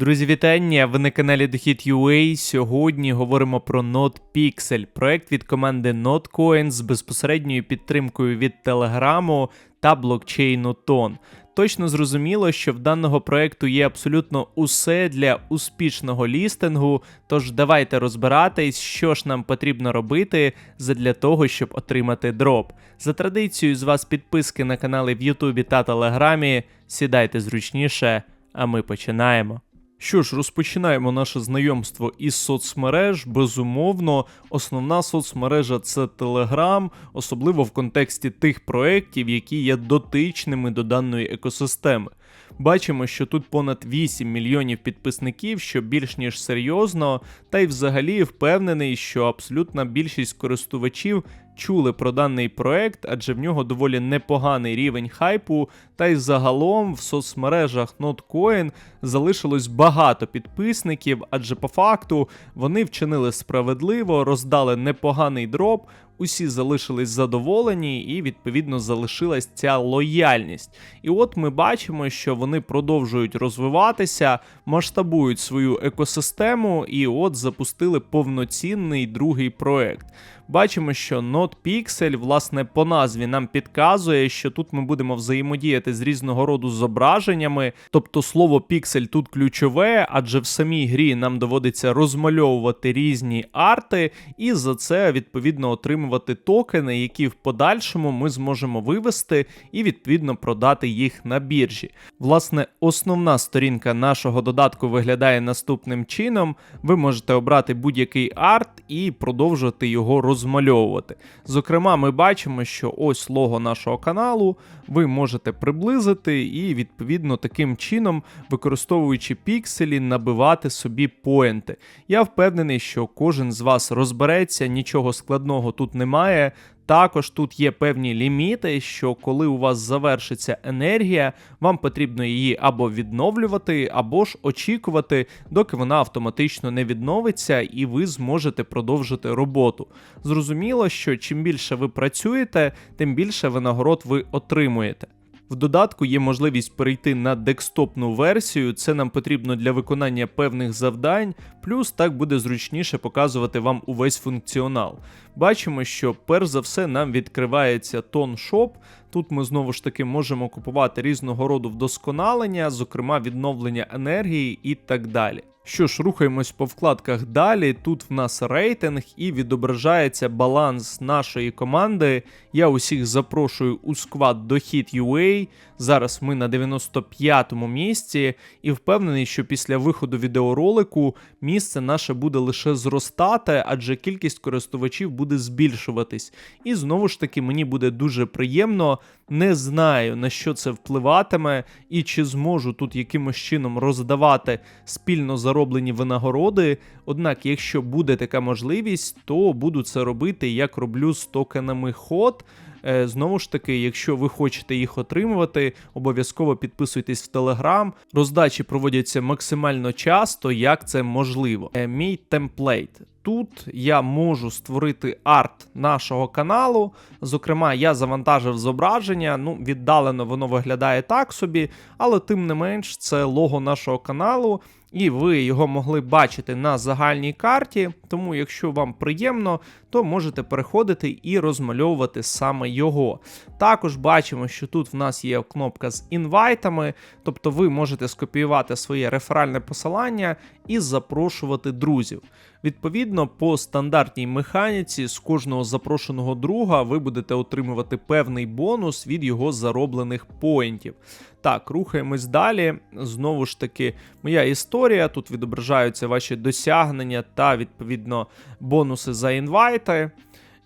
Друзі, вітання! Ви на каналі Дохід.ua. Сьогодні говоримо про NodePixel, проект від команди NodeCoin з безпосередньою підтримкою від Телеграму та блокчейну Тон. Точно зрозуміло, що в даного проекту є абсолютно усе для успішного лістингу. Тож давайте розбиратись, що ж нам потрібно робити задля того, щоб отримати дроп. За традицією з вас підписки на канали в Ютубі та Телеграмі. Сідайте зручніше, а ми починаємо. Що ж, розпочинаємо наше знайомство із соцмереж. Безумовно, основна соцмережа це Telegram, особливо в контексті тих проєктів, які є дотичними до даної екосистеми. Бачимо, що тут понад 8 мільйонів підписників, що більш ніж серйозно, та й взагалі впевнений, що абсолютна більшість користувачів чули про даний проект, адже в нього доволі непоганий рівень хайпу, та й загалом в соцмережах NotCoin залишилось багато підписників, адже по факту вони вчинили справедливо, роздали непоганий дроп. Усі залишились задоволені, і відповідно залишилась ця лояльність. І от ми бачимо, що вони продовжують розвиватися, масштабують свою екосистему, і от запустили повноцінний другий проект. Бачимо, що NodePixel, власне, по назві нам підказує, що тут ми будемо взаємодіяти з різного роду зображеннями. Тобто слово піксель тут ключове, адже в самій грі нам доводиться розмальовувати різні арти, і за це відповідно отримувати токени, які в подальшому ми зможемо вивести і відповідно продати їх на біржі. Власне, основна сторінка нашого додатку виглядає наступним чином: ви можете обрати будь-який арт і продовжувати його розмальовувати. Зокрема, ми бачимо, що ось лого нашого каналу ви можете приблизити і, відповідно, таким чином, використовуючи пікселі, набивати собі поінти. Я впевнений, що кожен з вас розбереться, нічого складного тут немає. Також тут є певні ліміти, що коли у вас завершиться енергія, вам потрібно її або відновлювати, або ж очікувати, доки вона автоматично не відновиться, і ви зможете продовжити роботу. Зрозуміло, що чим більше ви працюєте, тим більше винагород ви отримуєте. В додатку є можливість перейти на декстопну версію, це нам потрібно для виконання певних завдань, плюс так буде зручніше показувати вам увесь функціонал. Бачимо, що перш за все нам відкривається Tone Shop. Тут ми знову ж таки можемо купувати різного роду вдосконалення, зокрема відновлення енергії і так далі. Що ж, рухаємось по вкладках далі. Тут в нас рейтинг і відображається баланс нашої команди. Я усіх запрошую у сквад дохід UA. Зараз ми на 95-му місці, і впевнений, що після виходу відеоролику місце наше буде лише зростати, адже кількість користувачів буде збільшуватись. І знову ж таки, мені буде дуже приємно. Не знаю на що це впливатиме, і чи зможу тут якимось чином роздавати спільно зароблені винагороди. Однак, якщо буде така можливість, то буду це робити, як роблю з токенами ход. Е, знову ж таки, якщо ви хочете їх отримувати, обов'язково підписуйтесь в Телеграм. Роздачі проводяться максимально часто, як це можливо. Е, мій темплейт. Тут я можу створити арт нашого каналу. Зокрема, я завантажив зображення. Ну, віддалено воно виглядає так собі, але тим не менш, це лого нашого каналу і ви його могли бачити на загальній карті. Тому, якщо вам приємно, то можете переходити і розмальовувати саме його. Також бачимо, що тут в нас є кнопка з інвайтами, тобто ви можете скопіювати своє реферальне посилання і запрошувати друзів. Відповідно, по стандартній механіці з кожного запрошеного друга ви будете отримувати певний бонус від його зароблених поінтів. Так, рухаємось далі. Знову ж таки, моя історія. Тут відображаються ваші досягнення та, відповідно, бонуси за інвайти.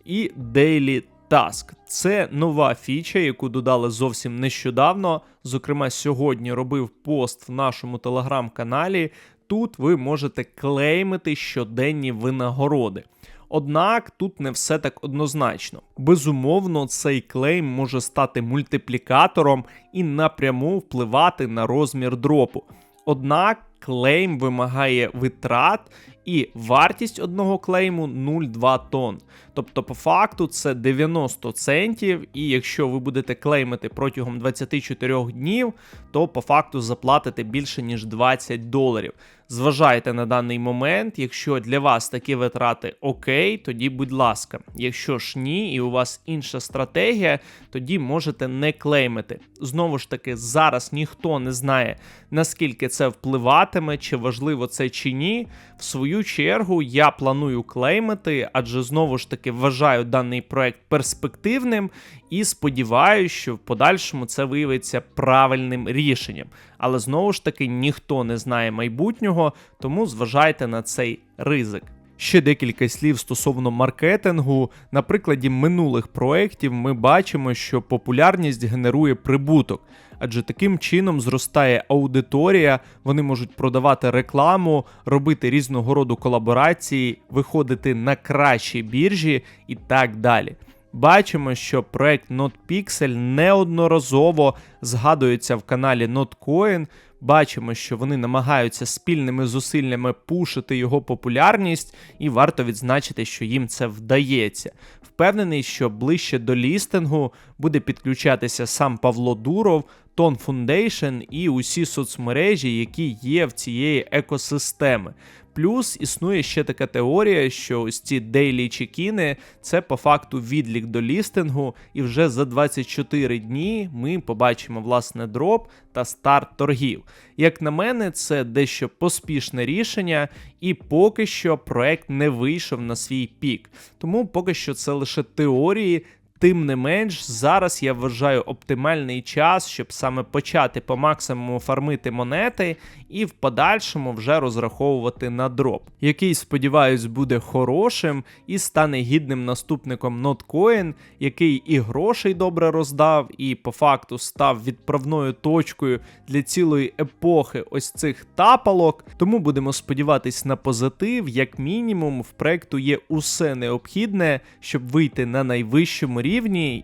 І Daily Task. Це нова фіча, яку додали зовсім нещодавно. Зокрема, сьогодні робив пост в нашому телеграм-каналі. Тут ви можете клеймити щоденні винагороди. Однак тут не все так однозначно. Безумовно, цей клейм може стати мультиплікатором і напряму впливати на розмір дропу. Однак клейм вимагає витрат і вартість одного клейму 0,2 тонн. Тобто, по факту, це 90 центів, і якщо ви будете клеймити протягом 24 днів, то по факту заплатите більше ніж 20 доларів. Зважайте на даний момент, якщо для вас такі витрати окей, тоді будь ласка. Якщо ж ні, і у вас інша стратегія, тоді можете не клеймити. Знову ж таки, зараз ніхто не знає, наскільки це впливатиме, чи важливо це чи ні. В свою чергу я планую клеймити, адже знову ж таки вважаю даний проект перспективним і сподіваюся, що в подальшому це виявиться правильним рішенням. Але знову ж таки ніхто не знає майбутнього, тому зважайте на цей ризик. Ще декілька слів стосовно маркетингу. На прикладі минулих проєктів ми бачимо, що популярність генерує прибуток, адже таким чином зростає аудиторія, вони можуть продавати рекламу, робити різного роду колаборації, виходити на кращі біржі і так далі. Бачимо, що проект NotPixel неодноразово згадується в каналі NotCoin. Бачимо, що вони намагаються спільними зусиллями пушити його популярність, і варто відзначити, що їм це вдається. Впевнений, що ближче до лістингу буде підключатися сам Павло Дуров, Тон Foundation і усі соцмережі, які є в цієї екосистеми. Плюс існує ще така теорія, що ось ці дейлі чекіни це по факту відлік до лістингу, і вже за 24 дні ми побачимо власне дроп та старт торгів. Як на мене, це дещо поспішне рішення, і поки що проект не вийшов на свій пік. Тому поки що це лише теорії. Тим не менш, зараз я вважаю оптимальний час, щоб саме почати по максимуму фармити монети і в подальшому вже розраховувати на дроп, який, сподіваюсь, буде хорошим і стане гідним наступником NotCoin, який і грошей добре роздав, і по факту став відправною точкою для цілої епохи ось цих тапалок. Тому будемо сподіватись на позитив, як мінімум, в проекту є усе необхідне, щоб вийти на найвищому рівні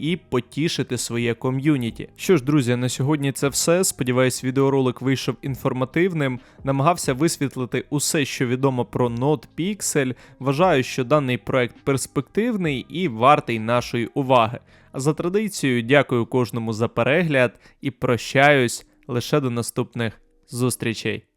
і потішити своє ком'юніті. Що ж, друзі, на сьогодні це все. Сподіваюсь, відеоролик вийшов інформативним. Намагався висвітлити усе, що відомо про NodePixel. Вважаю, що даний проект перспективний і вартий нашої уваги. А за традицією, дякую кожному за перегляд і прощаюсь лише до наступних зустрічей.